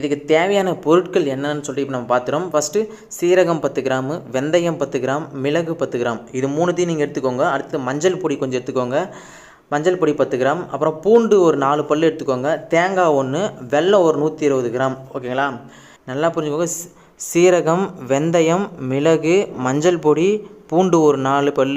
இதுக்கு தேவையான பொருட்கள் என்னன்னு சொல்லி இப்போ நம்ம பார்த்துறோம் ஃபஸ்ட்டு சீரகம் பத்து கிராமு வெந்தயம் பத்து கிராம் மிளகு பத்து கிராம். இது மூணுத்தையும் நீங்கள் எடுத்துக்கோங்க. அடுத்து மஞ்சள் பொடி கொஞ்சம் எடுத்துக்கோங்க. மஞ்சள் பொடி பத்து கிராம். அப்புறம் பூண்டு ஒரு நாலு பல் எடுத்துக்கோங்க. தேங்காய் ஒன்று வெள்ளம் ஒரு நூற்றி இருபது கிராம். ஓகேங்களா? நல்லா புரிஞ்சுக்கோங்க. சீரகம் வெந்தயம் மிளகு மஞ்சள் பொடி பூண்டு ஒரு நாலு பல்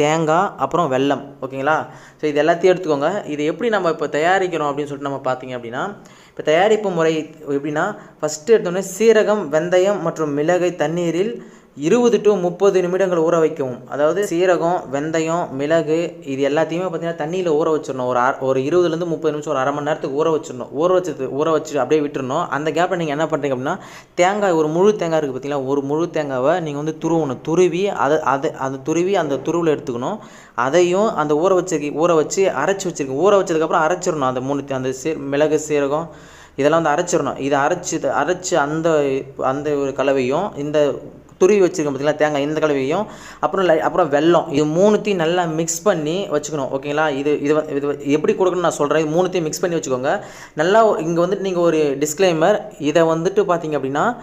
தேங்காய் அப்புறம் வெல்லம். ஓகேங்களா? ஸோ இது எல்லாத்தையும் எடுத்துக்கோங்க. இது எப்படி நம்ம இப்போ தயாரிக்கிறோம் அப்படின்னு சொல்லிட்டு நம்ம பார்த்தீங்க அப்படின்னா இப்போ தயாரிப்பு முறை எப்படின்னா ஃபஸ்ட்டு எடுத்தோடனே சீரகம் வெந்தயம் மற்றும் மிளகை தண்ணீரில் இருபது டு முப்பது நிமிடங்கள் ஊற வைக்கவும். அதாவது சீரகம் வெந்தயம் மிளகு இது எல்லாத்தையுமே பார்த்தீங்கன்னா தண்ணியில் ஊற வச்சிடணும். ஒரு ஒரு இருபதுலேருந்து முப்பது நிமிஷம் ஒரு அரை மணி நேரத்துக்கு ஊற வச்சிடணும். ஊற வச்சு ஊற வச்சு அப்படியே விட்டுருணும் அந்த கேப்பில் நீங்கள் என்ன பண்ணுறீங்க அப்படின்னா தேங்காய் ஒரு முழு தேங்காய் இருக்குது பார்த்தீங்களா ஒரு முழு தேங்காவை நீங்கள் வந்து துருவணும். துருவி அதை அதை அந்த துருவி அந்த துருவில் எடுத்துக்கணும். அதையும் அந்த ஊற வச்சிருக்க ஊற வச்சு அரைச்சி வச்சிருக்க ஊற வச்சதுக்கப்புறம் அரைச்சிடணும். அந்த மூணு அந்த சீ மிளகு சீரகம் இதெல்லாம் வந்து அரைச்சிடணும். இதை அரைச்சி அரைச்சி அந்த அந்த ஒரு கலவையும் இந்த துருவி வச்சுருக்கோம் பார்த்தீங்களா தேங்காய் இந்த கலவையும் அப்புறம் லை- அப்புறம் வெல்லம். இது மூணுத்தையும் நல்லா மிக்ஸ் பண்ணி வச்சுக்கணும். ஓகேங்களா? இது இது இது எப்படி கொடுக்கணும்னு நான் சொல்கிறேன் இது மூணுத்தையும் மிக்ஸ் பண்ணி வச்சுக்கோங்க. நல்லா இங்கே வந்துட்டு நீங்கள் ஒரு டிஸ்க்ளைமர் இதை வந்துட்டு பார்த்தீங்க அப்படின்னா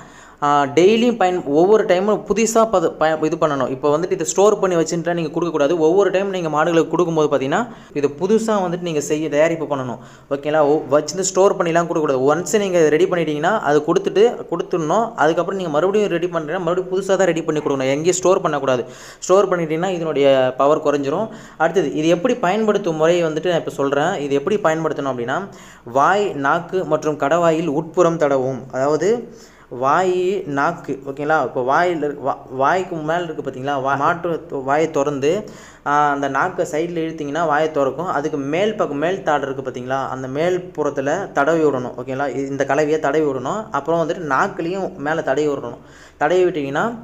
டெய்லியும் பயன் ஒவ்வொரு டைமும் புதுசாக பது பய இது பண்ணணும். இப்போ வந்துட்டு இதை ஸ்டோர் பண்ணி வச்சுட்டா நீங்கள் கொடுக்கக்கூடாது. ஒவ்வொரு டைம் நீங்கள் மாடுகளுக்கு கொடுக்கும்போது பார்த்தீங்கன்னா இது புதுசாக வந்துட்டு நீங்கள் செய்ய தயாரிப்பு பண்ணணும். ஓகேங்களா ஒ- வச்சுட்டு ஸ்டோர் பண்ணிலாம் கொடுக்கக்கூடாது. ஒன்ஸ் நீங்கள் ரெடி பண்ணிட்டீங்கன்னா அது கொடுத்துட்டு கொடுத்துடணும். அதுக்கப்புறம் நீங்கள் மறுபடியும் ரெடி பண்ணுறீங்கன்னா மறுபடியும் புதுசாக தான் ரெடி பண்ணி கொடுக்கணும். எங்கேயும் ஸ்டோர் பண்ணக்கூடாது. ஸ்டோர் பண்ணிட்டீங்கன்னா இதனுடைய பவர் குறைஞ்சிரும். அடுத்தது இது எப்படி பயன்படுத்தும் முறையை வந்துட்டு நான் இப்போ சொல்கிறேன் இது எப்படி பயன்படுத்தணும் அப்படின்னா வாய் நாக்கு மற்றும் கடவாயில் உட்புறம் தடவும். அதாவது வாய் நாக்கு ஓகேங்களா? இப்போ வாயில் இருக்க- வா வாய்க்கு மேலே இருக்குது பார்த்தீங்களா வா மாட்டு வாயை திறந்து அந்த நாக்கை சைடில் இழுத்தீங்கன்னா வாயை திறக்கும். அதுக்கு மேல் பக்கம் மேல் தாடு இருக்குது பார்த்தீங்களா அந்த மேல் புறத்தில் தடவி விடணும் ஓகேங்களா? இந்த கலவையை தடவி விடணும். அப்புறம் வந்துட்டு நாக்குலேயும் மேலே தடவி விடணும். தடவி விட்டிங்கன்னா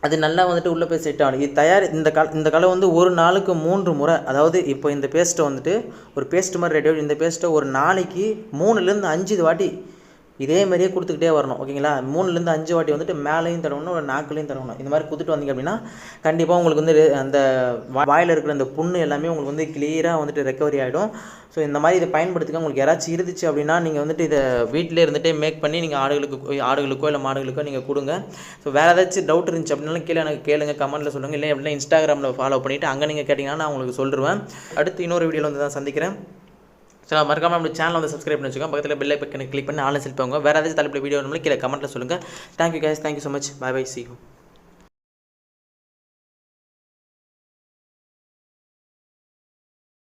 அது நல்லா வந்துட்டு உள்ளே போய் செட் ஆகணும். இது தயார் இந்த கல இந்த கலை வந்து ஒரு நாளுக்கு மூன்று முறை அதாவது இப்போ இந்த பேஸ்ட்டை வந்துட்டு ஒரு பேஸ்ட் மாதிரி ரெடி இந்த பேஸ்ட்டை ஒரு நாளைக்கு மூணுலேருந்து அஞ்சு வாட்டி இதே மாதிரியே கொடுத்துக்கிட்டே வரணும் ஓகேங்களா? மூணுலேருந்து அஞ்சு வாட்டி வந்துட்டு மேலேயும் தடவணும் ஒரு நாக்குலேயும் தடவணும். இந்த மாதிரி கொடுத்துட்டு வந்தீங்க அப்படின்னா கண்டிப்பாக உங்களுக்கு வந்து ரெ- அந்த வாயில் இருக்கிற அந்த புண்ணு எல்லாமே உங்களுக்கு வந்து கிளியராக வந்துட்டு ரெக்கவரி ஆகிடும் ஸோ இந்த மாதிரி இதை பயன்படுத்திக்க உங்களுக்கு யாராச்சும் இருந்துச்சு அப்படின்னா நீங்கள் வந்துட்டு இதை வீட்டிலே இருந்துகிட்டே மேக் பண்ணி நீங்கள் ஆடுகளுக்கு ஆடுகளுக்கோ இல்லை மாடுகளுக்கோ நீங்கள் கொடுங்க. ஸோ வேறு ஏதாச்சும் டவுட் இருந்துச்சு அப்படின்னாலும் கீழே எனக்கு கேளுங்க கமெண்ட்டில் சொல்லுங்கள் இல்லை அப்படின்னா இன்ஸ்டாகிராமில் ஃபாலோ பண்ணிவிட்டு அங்கே நீங்கள் கேட்டிங்கன்னா நான் உங்களுக்கு சொல்லிடுவேன் அடுத்து இன்னொரு வீடியோவில் வந்து தான் சந்திக்கிறேன். ஸோ மறக்காமல் நம்ம சேனல் வந்து சப்ஸ்கிரைப் பண்ணி வச்சுக்கோங்க. பக்கத்தில் பெல் ஐக்கனை கிளிக் பண்ணி ஆன்லைன் செல் போங்க வேறு ஏதாச்சும் தலைப்பில் வீடியோ வேணும்னா கீழே கமெண்ட்டில் சொல்லுங்கள் thank you guys thank you so much bye bye see you